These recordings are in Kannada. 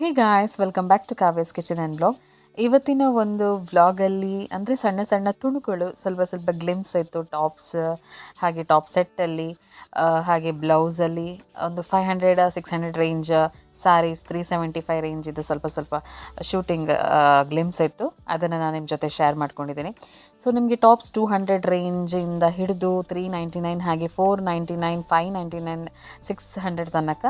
Hey guys welcome back to Kavya's kitchen and blog ಇವತ್ತಿನ ಒಂದು ವ್ಲಾಗಲ್ಲಿ ಅಂದರೆ ಸಣ್ಣ ಸಣ್ಣ ತುಣುಕುಗಳು, ಸ್ವಲ್ಪ ಸ್ವಲ್ಪ ಗ್ಲಿಮ್ಸ್ ಇತ್ತು ಟಾಪ್ಸ್ ಹಾಗೆ ಟಾಪ್ ಸೆಟ್ಟಲ್ಲಿ ಹಾಗೆ ಬ್ಲೌಸಲ್ಲಿ ಒಂದು five hundred six hundred range saris three seventy five range ಇದು ಸ್ವಲ್ಪ ಸ್ವಲ್ಪ ಶೂಟಿಂಗ್ ಗ್ಲಿಮ್ಸ್ ಇತ್ತು. ಅದನ್ನು ನಾನು ನಿಮ್ಮ ಜೊತೆ ಶೇರ್ ಮಾಡ್ಕೊಂಡಿದ್ದೀನಿ. ಸೊ ನಿಮಗೆ ಟಾಪ್ಸ್ ಟೂ ಹಂಡ್ರೆಡ್ ರೇಂಜಿಂದ ಹಿಡಿದು ತ್ರೀ ನೈಂಟಿ ನೈನ್ ಹಾಗೆ four ninety nine five ninety nine six hundred ತನಕ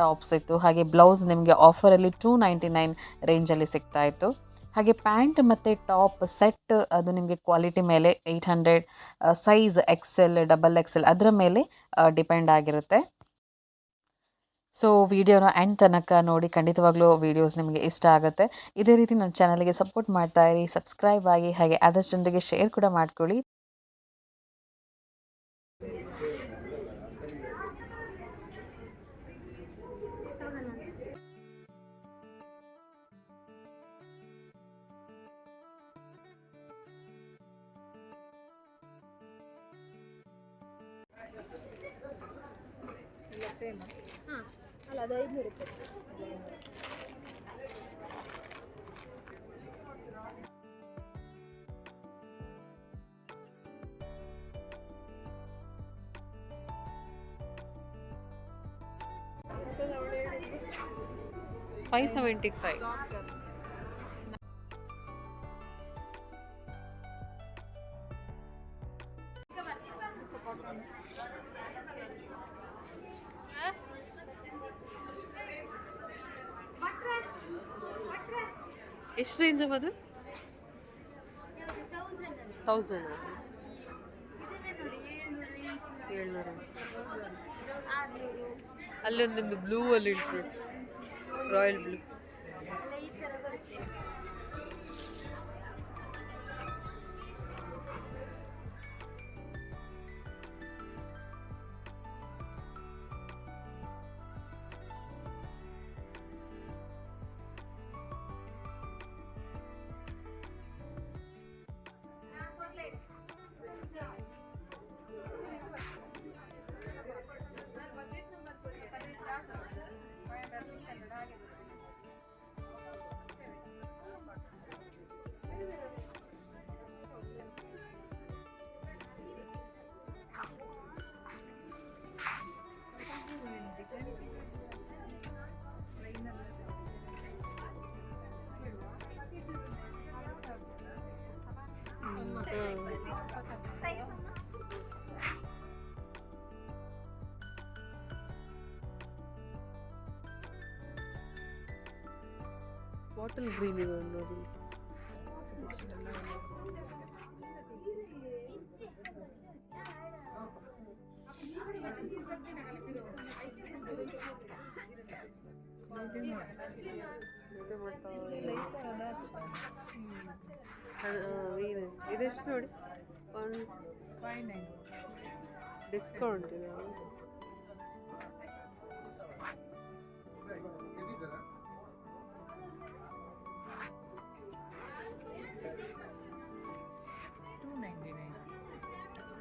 ಟಾಪ್ಸ್ ಇತ್ತು. ಹಾಗೆ ಬ್ಲೌಸ್ ನಿಮಗೆ ಆಫರಲ್ಲಿ ಟೂ ನೈಂಟಿ ನೈನ್ ರೇಂಜಲ್ಲಿ ಸಿಗ್ತಾ ಇತ್ತು. ಹಾಗೆ ಪ್ಯಾಂಟ್ ಮತ್ತು ಟಾಪ್ ಸೆಟ್ ಅದು ನಿಮಗೆ ಕ್ವಾಲಿಟಿ ಮೇಲೆ eight hundred size XL double XL ಅದರ ಮೇಲೆ ಡಿಪೆಂಡ್ ಆಗಿರುತ್ತೆ. ಸೊ ವಿಡಿಯೋನ ಎಂಡ್ ತನಕ ನೋಡಿ ಖಂಡಿತವಾಗ್ಲೂ ವೀಡಿಯೋಸ್ ನಿಮಗೆ ಇಷ್ಟ ಆಗುತ್ತೆ. ಇದೇ ರೀತಿ ನನ್ನ ಚಾನಲ್ಗೆ ಸಪೋರ್ಟ್ ಮಾಡ್ತಾ ಇರಿ ಸಬ್ಸ್ಕ್ರೈಬ್ ಆಗಿ, ಹಾಗೆ ಆದಷ್ಟು ಜನರಿಗೆ ಶೇರ್ ಕೂಡ ಮಾಡ್ಕೊಳ್ಳಿ. ಅಲ್ಲ ಅದು ಐದುನೂರು ರೂಪಾಯಿ ಫೈವ್ ಸೆವೆಂಟಿ ಫೈವ್ ಎಷ್ಟು ರೇಂಜ್ ಅದು? ತೌಸಂಡ್ ಏಳ್ನೂರು. ಅಲ್ಲೊಂದೊಂದು ಬ್ಲೂ ಅಲ್ಲಿ ಉಂಟು. ರಾಯಲ್ ಬ್ಲೂ ಬಾಟಲ್ ಗ್ರೀನ್ ಇದೆ ಒಂದು ನೋಡಿ ಇದೆಷ್ಟು ನೋಡಿ ಒನ್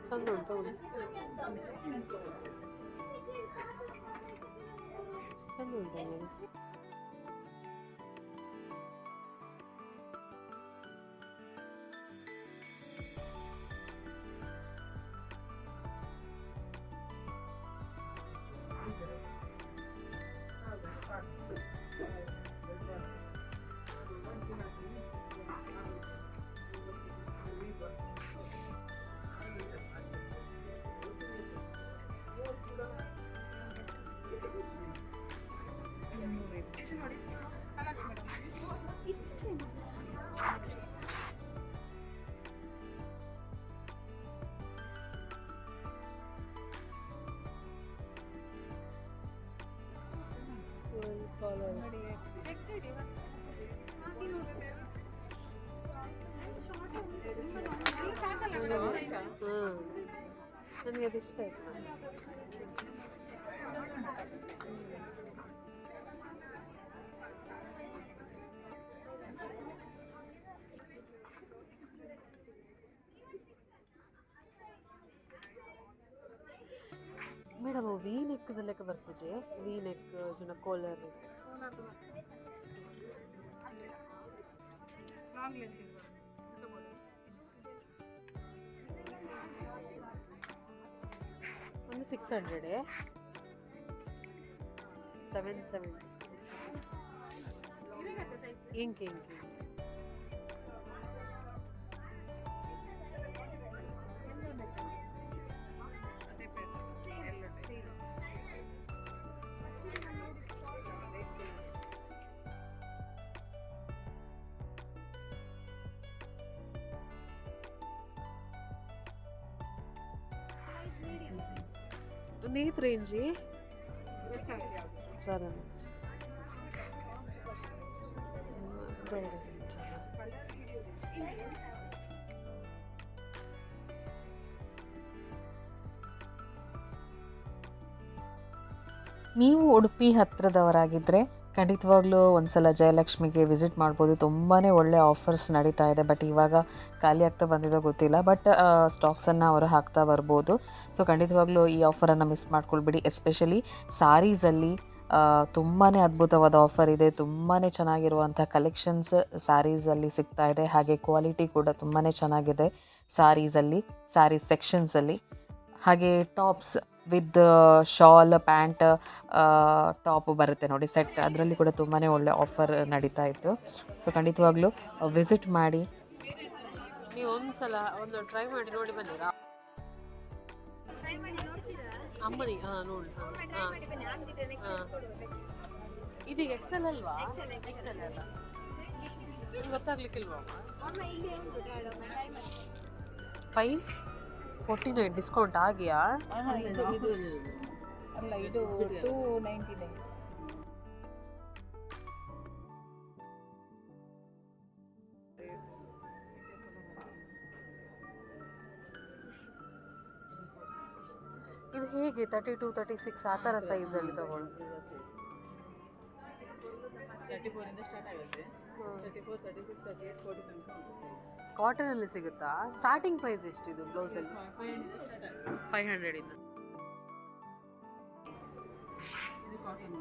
ಫೈವ್ ನೈನ್ ಡಿಸ್ಕೌಂಟ್ ಇದೆ ಚಂದ ಉಂಟು ಹೌದು ಚಂದ ಉಂಟು ನೋಡಿ ಹಾಂ ನನಗೆ ಅದು ಇಷ್ಟ ಆಯ್ತು ಮೇಡಮ್ ವಿ ನೆಕ್ದ ಲೆಕ್ಕ ಬರ್ಪುಜೆ ವಿ ನೆಕ್ ಜನ ಕೋಲರ್ ಒಂದು ಸಿಕ್ಸ್ ಹಂಡ್ರೆಡೇ ಸೆವೆನ್ ಸೆವೆನ್ ಇಂಕ್ ಇಂಕ್ ರೇಂಜಿ Yes, ಸರ್ ನೀವು ಉಡುಪಿ ಹತ್ತಿರದವರಾಗಿದ್ದರೆ ಖಂಡಿತವಾಗ್ಲೂ ಒಂದ್ಸಲ ಜಯಲಕ್ಷ್ಮಿಗೆ ವಿಸಿಟ್ ಮಾಡ್ಬೋದು. ತುಂಬಾ ಒಳ್ಳೆ ಆಫರ್ಸ್ ನಡೀತಾ ಇದೆ. ಬಟ್ ಇವಾಗ ಖಾಲಿ ಆಗ್ತಾ ಬಂದಿದೋ ಗೊತ್ತಿಲ್ಲ. ಬಟ್ ಸ್ಟಾಕ್ಸನ್ನು ಅವರು ಹಾಕ್ತಾ ಬರ್ಬೋದು. ಸೊ ಖಂಡಿತವಾಗ್ಲೂ ಈ ಆಫರನ್ನು ಮಿಸ್ ಮಾಡ್ಕೊಳ್ಬೇಡಿ. ಎಸ್ಪೆಷಲಿ ಸಾರೀಸಲ್ಲಿ ತುಂಬಾ ಅದ್ಭುತವಾದ ಆಫರ್ ಇದೆ. ತುಂಬಾ ಚೆನ್ನಾಗಿರುವಂಥ ಕಲೆಕ್ಷನ್ಸ್ ಸ್ಯಾರೀಸಲ್ಲಿ ಸಿಗ್ತಾ ಇದೆ. ಹಾಗೆ ಕ್ವಾಲಿಟಿ ಕೂಡ ತುಂಬಾ ಚೆನ್ನಾಗಿದೆ ಸ್ಯಾರೀಸಲ್ಲಿ ಸ್ಯಾರೀಸ್ ಸೆಕ್ಷನ್ಸಲ್ಲಿ ಹಾಗೆ tops with shawl pant top ಬರುತ್ತೆ ನೋಡಿ. ಸೆಟ್ ಅದರಲ್ಲಿ ಕೂಡ ತುಂಬಾ ಒಳ್ಳೆ ಆಫರ್ ನಡೀತಾ ಇತ್ತು. ಸೊ ಖಂಡಿತವಾಗ್ಲೂ ವಿಸಿಟ್ ಮಾಡಿ. ನೀವು ಒಂದು ಸಲ ಒಂದು ಟ್ರೈ ಮಾಡಿ ನೋಡಿ ಬನ್ನಿರಾ? ಟ್ರೈ ಮಾಡಿ ನೋಡ್ತೀರಾ ಅಮ್ಮನಿಗೆ ಹಾಂ ನೋಡಿ ಟ್ರೈ ಹಾಂ ಹಾ. ಇದೀಗ ಎಕ್ಸೆಲ್ ಅಲ್ವಾ. ಎಕ್ಸೆಲ್ ಅಲ್ಲ. ಗೊತ್ತಾಗ್ಲಿಕ್ಕಿಲ್ವಾ ಫೈವ್ ಫೋರ್ಟಿ ನೈನ್ ಡಿಸ್ಕೌಂಟ್ ಆಗಿಯಾ? ಅಲ್ಲ ಇದು ಟೂ ನೈಂಟಿ ನೈನ್ ಇದು ಹೇಗೆ ತರ್ಟಿ ಟು ತರ್ಟಿ ಸಿಕ್ಸ್ ಆ ಥರ ಸೈಜಲ್ಲಿ ತಗೊಳ್ಳಿ. ತರ್ಟಿ ಫೋರಿಂದ ಸ್ಟಾರ್ಟ್ ಆಗುತ್ತೆ. Thirty four thirty six thirty eight forty ತನಕ. ಕಾಟನಲ್ಲಿ ಸಿಗುತ್ತಾ? ಸ್ಟಾರ್ಟಿಂಗ್ ಪ್ರೈಸ್ ಎಷ್ಟು ಇದು ಬ್ಲೌಸ್ ಅಲ್ಲಿ? Hundred ಇಂದ. ಫೈವ್ ಹಂಡ್ರೆಡಿಂದ ಇದು ಕಾಟನ್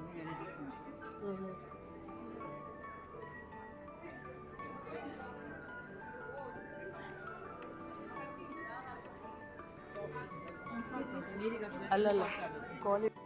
ಅಲ್ಲಲ್ಲ. ಕ್ವಾಲಿಟಿ